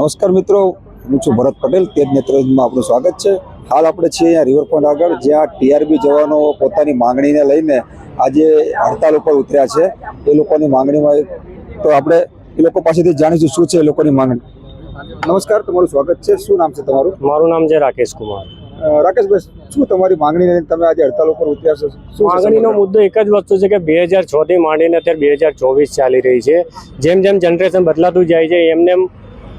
નમસ્કાર મિત્રો હું છું ભરત પટેલ તેજ નેત્રજમાં આપનું સ્વાગત છે. હાલ આપણે છીએ અહીંયા રિવરફ્રન્ટ આગળ જ્યાં ટીઆરબી જવાનો પોતાની માંગણીને લઈને આજે હડતાલ ઉપર ઉતર્યા છે. એ લોકોની માંગણીમાં તો આપણે એ લોકો પાસેથી જાણીશું શું છે એ લોકોની માંગણી. નમસ્કાર તમારું સ્વાગત છે. શું નામ છે તમારું? મારું નામ છે રાકેશ કુમાર. રાકેશભાઈ શું તમારી માંગણી તમે આજે હડતાલ ઉપર ઉતર્યા છો? માંગણીનો મુદ્દો એક જ વસ્તુ છે કે બે હજાર છ થી માંડીને અત્યારે બે હજાર ચોવીસ ચાલી રહી છે. જેમ જેમ જનરેશન બદલાતું જાય છે એમને એમ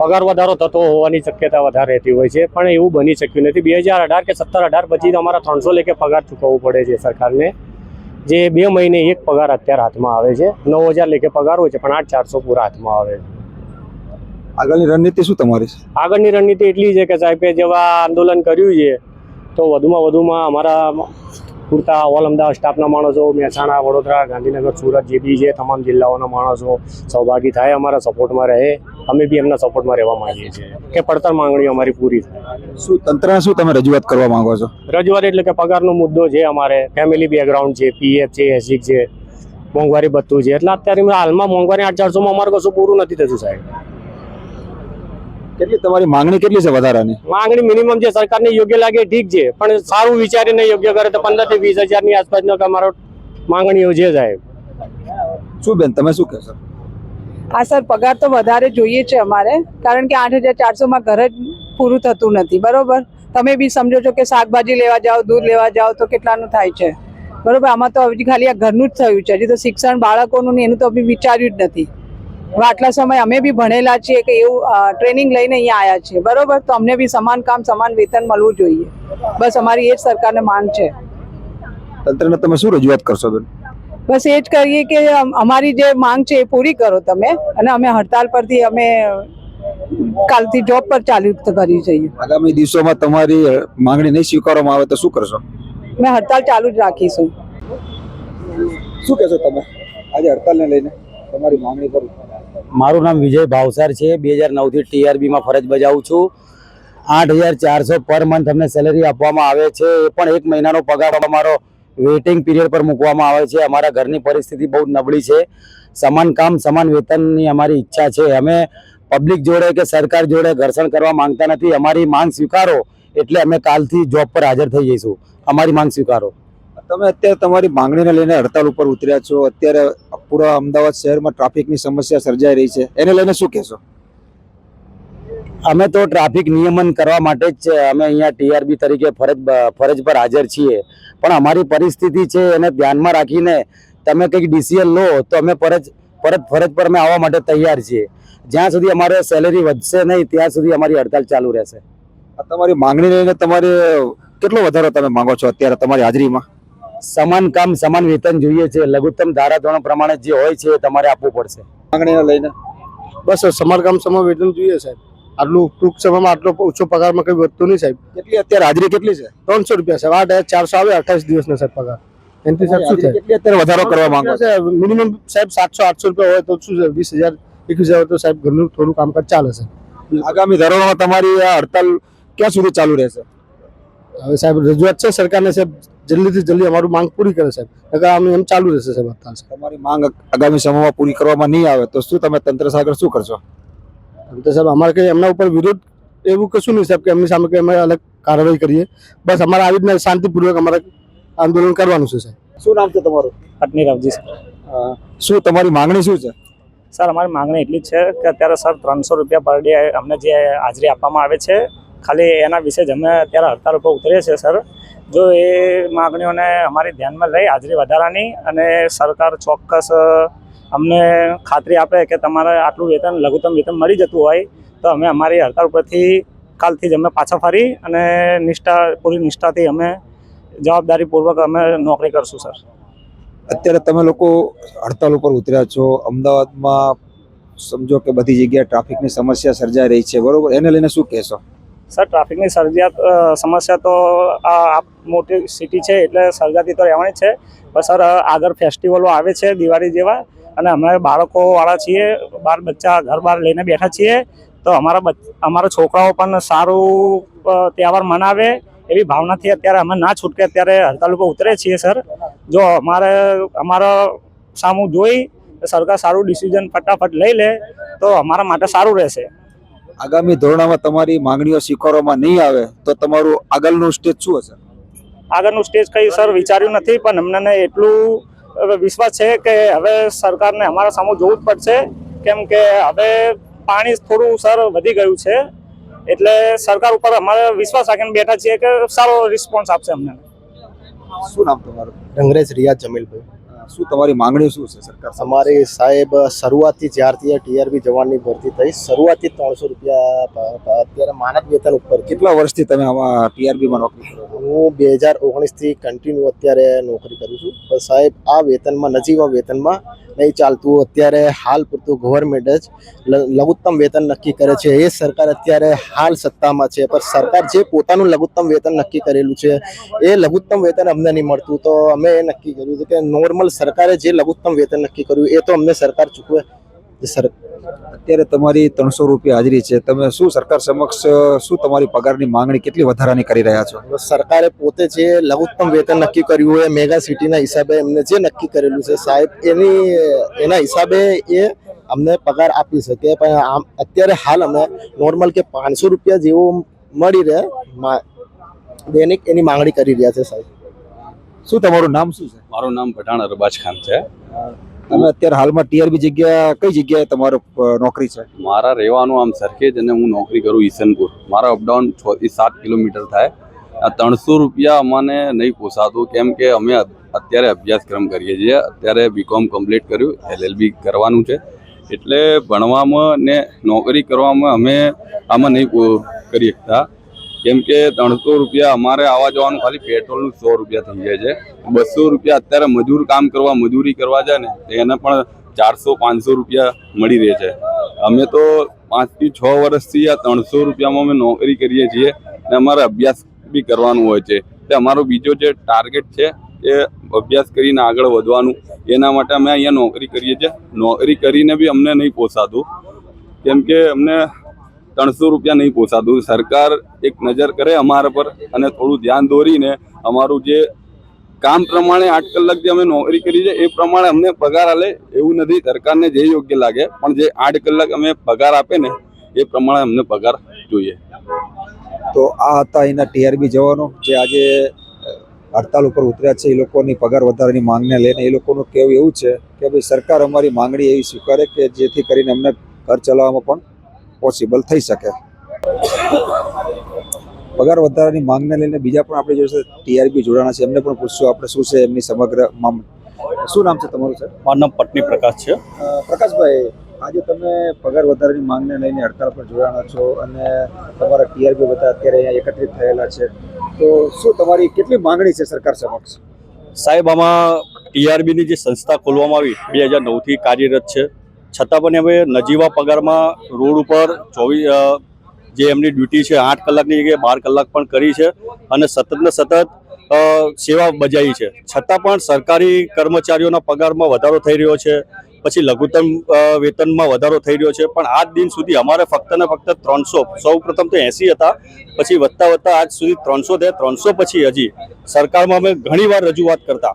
પગાર વધારો થતો હોવાની શક્યતા વધારે રહેતી હોય છે. પણ એવું બની શક્યું નથી. બે હજાર અઢાર કે સત્તર અઢાર પછી અમારા ત્રણસો લેખે પગાર ચૂકવવું પડે છે સરકારને. જે બે મહિને એક પગાર અત્યારે હાથમાં આવે છે. નવ હજાર લેખે પગાર હોય છે પણ આઠ ચારસો પૂરા હાથમાં આવે છે. આગળની રણનીતિ શું તમારી? આગળની રણનીતિ એટલી છે કે સાહેબ જેવા આંદોલન કર્યું છે તો વધુમાં વધુમાં અમારા પૂરતા ઓલ અમદાવાદ સ્ટાફના માણસો મહેસાણા વડોદરા ગાંધીનગર સુરત જે બી છે તમામ જિલ્લાઓના માણસો સહભાગી થાય અમારા સપોર્ટમાં રહે. અમે બી એમના સપોર્ટમાં રહેવા માંગીએ છીએ કે પડતર માંગણીઓ અમારી પૂરી થાય. શું તંત્રને શું તમે રજૂઆત કરવા માંગો છો? રજૂઆત એટલે કે પગારનો મુદ્દો છે અમારે ફેમિલી બેકગ્રાઉન્ડ છે પીએફ છે એસિક છે મોંઘવારી બધું છે. એટલે અત્યારે હાલમાં મોંઘવારી આઠ ચારસોમાં અમારે કશું પૂરું નથી થતું સાહેબ. કેટલી તમારી માંગણી કેટલી છે વધારાની? માંગણી મિનિમમ જે સરકારને યોગ્ય લાગે ઠીક છે પણ સારું વિચારીને યોગ્ય કરે તો પંદરથી વીસ હજારની આસપાસનો અમારો માંગણીઓ છે સાહેબ. શું બેન તમે શું કહેશો? હા સર પગાર તો વધારે જોઈએ છે અમારે કારણ કે આઠ હજાર ચારસોમાં ઘર જ પૂરું થતું નથી બરોબર? તમે બી સમજો છો કે શાકભાજી લેવા જાઓ દૂધ લેવા જાઓ તો કેટલાનું થાય છે? બરોબર? આમાં તો હજી ખાલી આ ઘરનું જ થયું છે હજી તો શિક્ષણ બાળકોનું ને એનું તો બી વિચાર્યું જ નથી. આટલા સમય અમે બી ભણેલા છીએ કે એવું ટ્રેનિંગ લઈને અહીંયા આવ્યા છીએ. બરોબર? તો અમને બી સમાન કામ સમાન વેતન મળવું જોઈએ. બસ અમારી એ જ સરકારને માંગ છે. તંત્રને તમે શું રજૂઆત કરશો બેન બસ એ જ કરીએ કે અમારી જે માંગ છે એ પૂરી કરો તમે અને અમે હડતાલ પરથી અમે કાલથી જોબ પર ચાલુ કરી જઈએ. આગામી દિવસોમાં તમારી માંગણી નહીં સ્વીકારવામાં આવે તો શું કરશો? મેં હડતાલ ચાલુ જ રાખીશું. શું કહેશો તમે? આજે હડતાલને લઈને તમારી માંગણી પર મારું નામ વિજય ભાવસાર છે. બે હજાર નવથી ટીઆરબીમાં ફરજ બજાવું છું. આઠ હજાર ચારસો પર મંથ અમને સેલેરી આપવામાં આવે છે. એ પણ એક મહિનાનો પગાર અમારો વેઇટિંગ પીરિયડ પર મૂકવામાં આવે છે. અમારા ઘરની પરિસ્થિતિ બહુ નબળી છે. સમાન કામ, સમાન વેતનની અમારી ઈચ્છા છે. અમે પબ્લિક જોડે કે સરકાર જોડે ઘર્ષણ કરવા માંગતા નથી. અમારી માંગ સ્વીકારો એટલે અમે કાલથી જોબ પર હાજર થઈ જઈશું. અમારી માંગ સ્વીકારો. તમે અત્યારે તમારી માંગણીને લઈને હડતાલ ઉપર ઉતર્યા છો. અત્યારે પૂરા અમદાવાદ શહેરમાં ટ્રાફિકની સમસ્યા સર્જાઈ રહી છે. એને લઈને શું કહેશો? અમે તો ટ્રાફિક નિયમન કરવા માટે જ છે. અમે અહીંયા ટીઆરબી તરીકે ફરજ ફરજ પર હાજર છીએ. પણ અમારી પરિસ્થિતિ છે એને ધ્યાનમાં રાખીને તમે કંઈક ડિસિઝન લો તો અમે ફરજ પરત ફરજ પર અમે આવવા માટે તૈયાર છીએ. જ્યાં સુધી અમારે સેલેરી વધશે નહીં ત્યાં સુધી અમારી હડતાલ ચાલુ રહેશે. તમારી માંગણી લઈને તમારે કેટલો વધારો તમે માંગો છો અત્યારે તમારી હાજરીમાં? સમાન કામ સમાન વેતન જોઈએ છે. લઘુત્તમ ધારાધોરણ પ્રમાણે જે હોય છે તમારે આપવું પડશે. માંગણીને લઈને? બસ સમારકામ સમાન વેતન જોઈએ સાહેબ. આટલું ટૂંક સમયમાં આટલો ઓછો પગારમાં કંઈ વધતું નહીં સાહેબ. કેટલી અત્યારે હાજરી કેટલી છે? ત્રણસો રૂપિયા સાહેબ. આઠ હજાર ચારસો આવે અઠાવીસ દિવસનો સાહેબ પગાર. એનાથી સાહેબ શું થાય? અત્યારે વધારો કરવા માંગો છે? મિનિમમ સાહેબ સાતસો આઠસો રૂપિયા હોય તો શું છે? વીસ હજાર એકવીસ હજાર તો સાહેબ ઘરનું થોડું કામકાજ ચાલે છે. આગામી ધોરણમાં તમારી આ હડતાલ ક્યાં સુધી ચાલુ રહેશે? હવે સાહેબ રજૂઆત છે સરકારને સાહેબ? જલ્દીથી જલ્દી અમારું માંગ પૂરી કરે સાહેબ. નકર આમ એમ ચાલુ રહેશે સાહેબ અત્યારે તમારી માંગ આગામી સમયમાં પૂરી કરવામાં નહીં આવે તો શું તમે તંત્ર સાગર શું કરશો? તંત્ર તો સાહેબ અમારે કંઈ એમના ઉપર વિરોધ એવું કશું નહીં સાહેબ કે એમની સામે કંઈ અમે અલગ કાર્યવાહી કરીએ. બસ અમારે આવી રીતના શાંતિપૂર્વક અમારે આંદોલન કરવાનું છે સાહેબ. શું નામ છે તમારું? પત્ની રવજી અ, શું તમારી માંગણી શું છે? સર અમારી માંગણી એટલી જ છે કે અત્યારે સર ત્રણસો રૂપિયા પર ડે અમને જે હાજરી આપવામાં આવે છે. ખાલી એના વિશે જ અમે અત્યારે હડતાલ ઉપર ઉતરીએ છીએ સર. જો એ માગણીઓને અમારી ધ્યાનમાં લઈ હાજરી વધારાની અને સરકાર ચોક્કસ અમને ખાતરી આપે કે તમારે આટલું વેતન, લઘુત્તમ વેતન મળી જતું હોય, તો અમે અમારી હડતાલ ઉપરથી કાલથી જ અમે પાછા ફરી અને નિષ્ઠા, પૂરી નિષ્ઠાથી અમે જવાબદારીપૂર્વક અમે નોકરી કરશું, સર. અત્યારે તમે લોકો હડતાલ ઉપર ઉતર્યા છો. અમદાવાદમાં સમજો કે બધી જગ્યાએ ટ્રાફિકની સમસ્યા સર્જાઈ રહી છે. બરોબર? એને લઈને શું કહેશો? સર, ટ્રાફિકની સર્જાત સમસ્યા તો આ મોટી સિટી છે એટલે સર્જાતી તો રહેવાની છે. પણ સર આગળ ફેસ્ટિવલો આવે છે દિવાળી જેવા અને અમે બાળકોવાળા છીએ બાર બચ્ચા ઘર બહાર લઈને બેઠા છીએ, તો અમારા અમારા છોકરાઓ પણ સારું તહેવાર મનાવે એવી ભાવનાથી અત્યારે અમે ના છૂટકે અત્યારે હડતાલ ઉપર ઉતરે છીએ, સર. જો અમારે, અમારા સામું જોઈ સરકાર સારું ડિસિઝન ફટાફટ લઈ લે, તો અમારા માટે સારું રહેશે. આગામી ધોરણમાં તમારી માંગણીઓ સ્વીકારવામાં નહીં આવે તો તમારું આગળનું સ્ટેજ શું હશે? આગળનું સ્ટેજ કંઈ સર વિચાર્યું નથી પણ અમને એટલું હવે વિશ્વાસ છે કે હવે સરકારને અમારા સામું જોવું જ પડશે. કેમ કે હવે પાણી થોડું સર વધી ગયું છે એટલે સરકાર ઉપર અમારે વિશ્વાસ રાખીને બેઠા છીએ કે સારો રિસ્પોન્સ આપશે અમને. શું નામ તમારું? અંગ્રેજ રિયાઝ જમીલભાઈ. શું તમારી માંગણી શું છે સરકાર? અમારી સાહેબ શરૂઆતથી જ્યારથી ટીઆરબી જવાનની ભરતી થઈ શરૂઆતથી ત્રણસો રૂપિયા અત્યારે માનદ વેતન ઉપર કેટલા વર્ષથી તમે આમાં ટીઆરબીમાં નોકરી કરો હું બે હજાર ઓગણીસથી કન્ટિન્યુ અત્યારે નોકરી કરું છું. પણ સાહેબ આ વેતનમાં નજીવા વેતનમાં નહીં ચાલતું. અત્યારે હાલ પૂરતું ગવર્મેન્ટ જ લઘુત્તમ વેતન નક્કી કરે છે. એ સરકાર અત્યારે હાલ સત્તામાં છે. પણ સરકાર જે પોતાનું લઘુત્તમ વેતન નક્કી કરેલું છે, એ લઘુત્તમ વેતન અમને નહીં મળતું. તો અમે એ નક્કી કર્યું કે નોર્મલ સરકારે જે લઘુત્તમ વેતન નક્કી કર્યું, એ તો અમને સરકાર ચૂકવે. સર અત્યારે તમારી ત્રણસો રૂપિયા હાજરી છે. તમે શું સરકાર સમક્ષ શું તમારી પગારની માંગણી કેટલી વધારાની કરી રહ્યા છો? સરકારે પોતે જે લઘુત્તમ વેતન નક્કી કર્યું હોય મેગા સિટીના હિસાબે એમને જે નક્કી કરેલું છે સાહેબ એની એના હિસાબે એ અમને પગાર આપી શકે. પણ આમ અત્યારે હાલ અમે નોર્મલ કે પાંચસો રૂપિયા જેવું મળી રહે મા- દૈનિક એની માંગણી કરી રહ્યા છે સાહેબ. શું તમારું નામ શું છે? મારું નામ પઠાણ અરબાજ ખાન છે. તમે અત્યારે હાલમાં ટીઆરબી જગ્યા કઈ જગ્યાએ તમારો નોકરી છે? મારા રહેવાનું આમ સરખેજ અને હું નોકરી કરું ઈસનપુર. મારા અપડાઉન છ થી સાત કિલોમીટર થાય. આ ત્રણસો રૂપિયા અમને નહીં પોસાતું, કેમ કે અમે અત્યારે અભ્યાસક્રમ કરીએ છીએ. અત્યારે બીકોમ કમ્પ્લીટ કર્યું એલએલબી કરવાનું છે. એટલે ભણવામાં ને નોકરી કરવામાં અમે આમાં નહીં કરી શકતા કેમ કે ત્રણસો રૂપિયા અમારે આવવા જવાનું ખાલી પેટ્રોલનું સો રૂપિયા થઈ જાય છે. બસો રૂપિયા અત્યારે મજૂર કામ કરવા, મજૂરી કરવા જાય ને, તો એને પણ ચારસો, પાંચસો રૂપિયા મળી રહે છે. અમે તો પાંચથી છ વર્ષથી આ ત્રણસો રૂપિયામાં અમે નોકરી કરીએ છીએ અને અમારે અભ્યાસ બી કરવાનું હોય છે. એટલે અમારો બીજો જે ટાર્ગેટ છે એ અભ્યાસ કરીને આગળ વધવાનું. એના માટે અમે અહીંયા નોકરી કરીએ છીએ. નોકરી કરીને બી અમને નહીં પોસાતું. કેમ કે અમને ત્રણસો રૂપિયા નહીં પોસાતું. સરકાર એક નજર કરે અમારા પર અને થોડું ધ્યાન દોરીને અમારું જે કામ પ્રમાણે આઠ કલાક જે અમે નોકરી કરી છે, એ પ્રમાણે અમને પગાર આલે એવું નથી. સરકારને જે યોગ્ય લાગે, પણ જે આઠ કલાક અમે પગાર આપે ને, એ પ્રમાણે અમને પગાર જોઈએ. તો આ હતા એના ટીઆરબી જવાનો, જે આજે હડતાલ ઉપર ઉતર્યા છે, એ લોકોની પગાર વધારાની માંગને લઈને. એ લોકોનું કહેવું એવું છે કે, ભાઈ, સરકાર અમારી માંગણી એવી સ્વીકારે કે જેથી કરીને અમને ઘર ચલાવવામાં પણ પોસિબલ થઈ શકે. પગાર વધારાની માંગને લઈને બીજા પણ આપણે જોઈશે ટીઆરબી જોડાણા છે. એમને પણ પૂછશું આપણે શું છે એમની સમગ્ર શું નામ છે તમારું સર મારું નામ પટની પ્રકાશ છે. પ્રકાશભાઈ આજે તમે પગાર વધારાની માંગને લઈને હડતાલ પર જોડાણા છો અને તમારા ટીઆરબી બધા અત્યારે અહીંયા એકત્રિત થયેલા છે. તો શું તમારી કેટલી માંગણી છે સરકાર સમક્ષ? સાહેબ આમાં ટીઆરબીની જે સંસ્થા ખોલવામાં આવી બે હજાર નવથી કાર્યરત છે. છતાં પણ હવે નજીવા પગારમાં રોડ ઉપર ચોવીસ જે એમની ડ્યુટી છે, આઠ કલાકની જગ્યાએ બાર કલાક પણ કરી છે અને સતત ને સતત સેવા બજાવી છે. છતાં પણ સરકારી કર્મચારીઓના પગારમાં વધારો થઈ રહ્યો છે, પછી લઘુત્તમ વેતનમાં વધારો થઈ રહ્યો છે. પણ આજ દિન સુધી અમારે ફક્ત ને ફક્ત ત્રણસો સૌ પ્રથમ તો એંસી હતા, પછી વધતા વધતા આજ સુધી ત્રણસો થયા. ત્રણસો પછી હજી સરકારમાં અમે ઘણી વાર રજૂઆત કરતા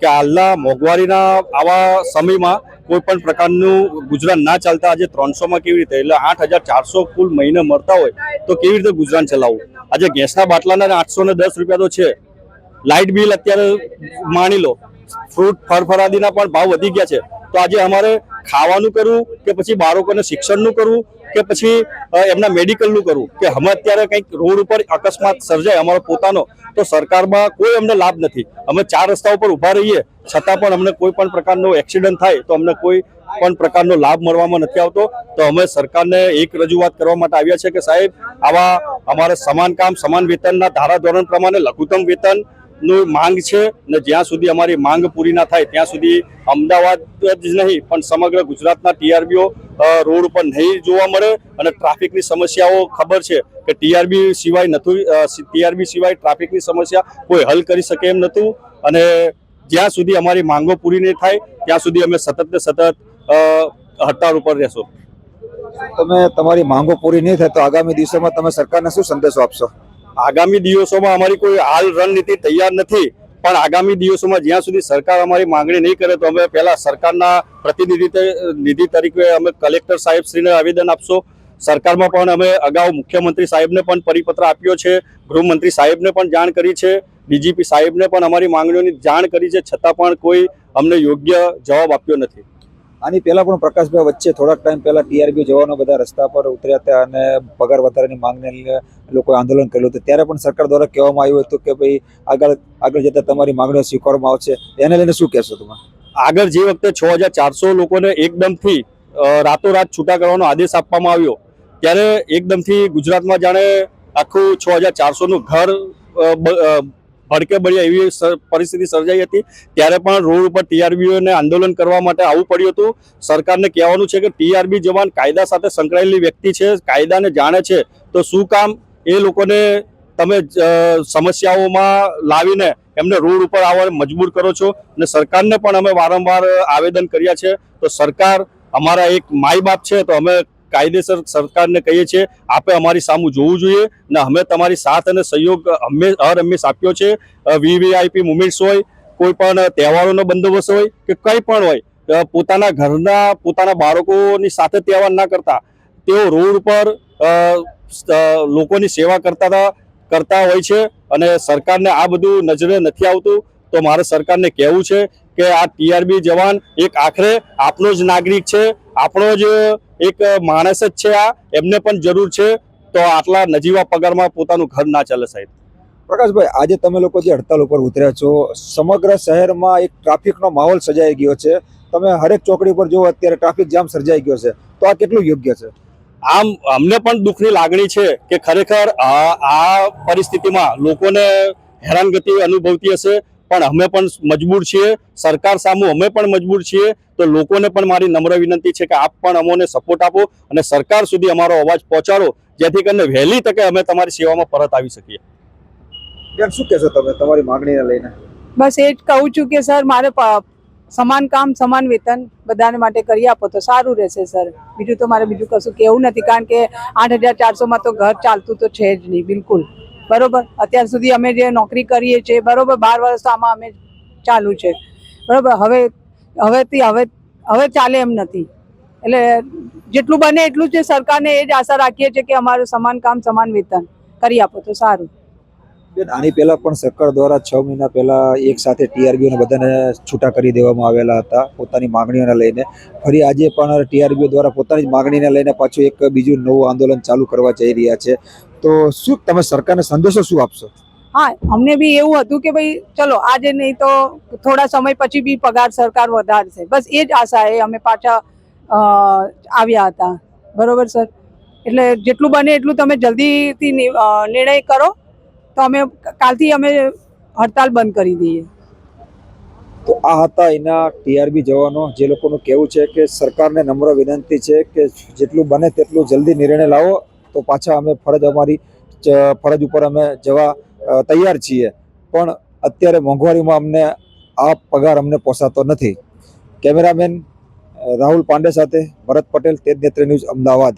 કે હાલના મોંઘવારીના આવા સમયમાં કોઈ પણ પ્રકારનું ગુજરાન ના ચાલતા આજે ત્રણસોમાં કેવી રીતે? એટલે આઠ હજાર ચારસો કુલ મહિને મળતા હોય તો કેવી રીતે ગુજરાન ચલાવવું? આજે ગેસના બાટલાના આઠસો ને દસ રૂપિયા તો છે. લાઇટ બિલ અત્યારે માની લો, ફ્રૂટ ફળફળાદીના પણ ભાવ વધી ગયા છે. તો આજે અમારે ખાવાનું કરવું કે પછી બાળકોને શિક્ષણનું કરવું? કે પછી એમના મેડિકલનું કરવું. કે અમે અત્યારે કંઈક રોડ ઉપર અકસ્માત સર્જાય અમારો પોતાનો, તો સરકારમાં કોઈ અમને લાભ નથી. અમે ચાર રસ્તા ઉપર ઊભા રહીએ, છતાં પણ અમને કોઈ પણ પ્રકારનો એક્સિડન્ટ થાય, તો અમને કોઈ પણ પ્રકારનો લાભ મળવામાં નથી આવતો. તો અમે સરકારને એક રજૂઆત કરવા માટે આવ્યા છે કે સાહેબ, આવા અમારે સમાન કામ, સમાન વેતનના ધારાધોરણ પ્રમાણે લઘુત્તમ વેતનનું માંગ છે ને જ્યાં સુધી અમારી માંગ પૂરી ના થાય, ત્યાં સુધી અમદાવાદ જ નહીં, પણ સમગ્ર ગુજરાતના ટીઆરબીઓ રોડ ઉપર નહીં જોવા મળે અને ટ્રાફિકની સમસ્યાઓ ખબર છે કે ટીઆરબી સિવાય નથી ટીઆરબી સિવાય ટ્રાફિકની સમસ્યા કોઈ હલ કરી શકે એમ નહોતું. અને જ્યાં સુધી અમારી માંગો પૂરી નહીં થાય ત્યાં સુધી અમે સતત ને સતત હડતાળ ઉપર રહેશો. તમે તમારી માંગો પૂરી નહીં થાય તો આગામી દિવસોમાં તમે સરકારને શું સંદેશો આપશો? આગામી દિવસોમાં અમારી કોઈ હાલ રણનીતિ તૈયાર નથી. પણ આગામી દિવસોમાં જ્યાં સુધી સરકાર અમારી માંગણી નહીં કરે તો અમે પહેલાં સરકારના પ્રતિનિધિ નિધિ તરીકે અમે કલેક્ટર સાહેબ શ્રીને આવેદન આપશો. સરકારમાં પણ અમે અગાઉ મુખ્યમંત્રી સાહેબને પણ પરિપત્ર આપ્યો છે. ગૃહમંત્રી સાહેબને પણ જાણ કરી છે. ડીજીપી સાહેબને પણ અમારી માંગણીઓની જાણ કરી છે. છતાં પણ કોઈ અમને યોગ્ય જવાબ આપ્યો નથી. આની પહેલાં પણ પ્રકાશભાઈ વચ્ચે થોડાક ટાઈમ પહેલાં ટીઆરબી જવાનો બધા રસ્તા પર ઉતર્યા હતા અને પગાર વધારાની માંગને લોકોએ આંદોલન કર્યું હતું. ત્યારે પણ સરકાર દ્વારા કહેવામાં આવ્યું હતું કે ભાઈ, આગળ આગળ જતાં તમારી માંગણીઓ સ્વીકારવામાં આવશે. એને લઈને શું કહેશો તમે? આગળ જે વખતે છ હજાર ચારસો લોકોને એકદમથી રાતોરાત છૂટા કરવાનો આદેશ આપવામાં આવ્યો, ત્યારે એકદમથી ગુજરાતમાં જાણે આખું છ હજાર ચારસોનું ઘર બળ્યા એવી પરિસ્થિતિ સર્જાઈ હતી. ત્યારે પણ રોડ ઉપર ટીઆરબીઓને આંદોલન કરવા માટે આવવું પડ્યું હતું. સરકારને કહેવાનું છે કે ટીઆરબી જવાન કાયદા સાથે સંકળાયેલી વ્યક્તિ છે, કાયદાને જાણે છે. તો શું કામ એ લોકોને તમે સમસ્યાઓમાં લાવીને એમને રોડ ઉપર આવવા મજબૂર કરો છો? અને સરકારને પણ અમે વારંવાર આવેદન કર્યા છે. તો સરકાર અમારા એક માય બાપ છે, તો અમે કાયદેસર સરકારને કહીએ છીએ આપે અમારી સામું જોવું જોઈએ ને અમે તમારી સાથ અને સહયોગ હંમેશ હર હંમેશ આપ્યો છે. વીવીઆઈપી મુમેન્ટ્સ હોય કોઈ પણ તહેવારોનો બંદોબસ્ત હોય કે કંઈ પણ હોય પોતાના ઘરના પોતાના બાળકોની સાથે તહેવાર ના કરતા તેઓ રોડ અ, લોકોની સેવા કરતા કરતા હોય છે અને સરકારને આ બધું નજરે નથી આવતું તો મારે સરકારને કહેવું છે કે આ ટીઆરબી જવાન એક આખરે આપણો જ નાગરિક છે આપણો જ એક માણસ જ છે આ એમને પણ જરૂર છે તો આટલા નજીવા પગારમાં પોતાનું ઘર ના ચાલે સાહેબ. પ્રકાશભાઈ આજે તમે લોકો જે હડતાલ ઉપર ઉતર્યા છો સમગ્ર શહેરમાં એક ટ્રાફિકનો માહોલ સર્જાઈ ગયો છે. તમે હરેક ચોકડી પર જુઓ અત્યારે ટ્રાફિક જામ સર્જાઈ ગયો છે. તો આ કેટલું યોગ્ય છે? આમ અમને પણ દુઃખની લાગણી છે કે ખરેખર આ આ પરિસ્થિતિમાં લોકોને હેરાનગતિ અનુભવતી હશે પણ અમે પણ મજબૂર છીએ. સરકાર સામુ અમે પણ મજબૂર છીએ. તો લોકોને પણ મારી નમ્ર વિનંતી છે કે આપ પણ અમોને સપોર્ટ આપો અને સરકાર સુધી અમારો અવાજ પહોંચાડો જેથી કરીને વહેલી તકે અમે તમારી સેવામાં પરત આવી શકીએ. શું કહેશો તમે તમારી માંગણીને લઈને? બસ એ જ કહું છું કે સર મારે સમાન કામ સમાન વેતન બધાને માટે કરી આપો તો સારું રહેશે સર. બીજું તો મારે બીજું કશું કહેવું નથી કારણ કે આઠ હજાર ચારસોમાં તો ઘર ચાલતું તો છે જ નહીં બિલકુલ. બરોબર? અત્યાર સુધી અમે જે નોકરી કરીએ છીએ, બરોબર? બાર વર્ષ આમાં અમે ચાલુ છે. બરોબર? હવે, હવેથી, હવે હવે ચાલે એમ નથી. એટલે જેટલું બને એટલું જ સરકારને એ જ આશા રાખીએ છીએ કે અમારું સમાન કામ, સમાન વેતન કરી આપો તો સારું. બેન, આની પહેલાં પણ સરકાર દ્વારા છ મહિના પહેલાં એક સાથે ટીઆરબીઓને બધાને છૂટા કરી દેવામાં આવેલા હતા, પોતાની માંગણીઓને લઈને. ફરી આજે પણ ટીઆરબીઓ દ્વારા પોતાની જ માંગણીને લઈને પાછું એક બીજું નવું આંદોલન ચાલુ કરવા જઈ રહ્યા છે. તો શું તમે સરકારને સંદેશો શું આપશો? હા અમને બી એવું હતું કે ભાઈ ચલો આજે નહીં તો થોડા સમય પછી બી પગાર સરકાર વધારશે. બસ એ જ આશા એ અમે પાછા આવ્યા હતા. બરોબર સર? એટલે જેટલું બને એટલું તમે જલ્દીથી નિર્ણય કરો. તો અમે કાલથી અમે હડતાલ બંધ કરી દઈએ. તો આ હતા એના ટીઆરબી જવાનો. જે લોકોનું કહેવું છે કે સરકારને નમ્ર વિનંતી છે કે જેટલું બને તેટલું જલ્દી નિર્ણય લાવો. તો પાછા અમે ફરજ અમારી ફરજ ઉપર અમે જવા તૈયાર છીએ. પણ અત્યારે મોંઘવારીમાં અમને આ પગાર અમને પોસાતો નથી. કેમેરામેન રાહુલ પાંડે સાથે, ભરત પટેલ તેજ નેત્ર ન્યૂઝ, અમદાવાદ.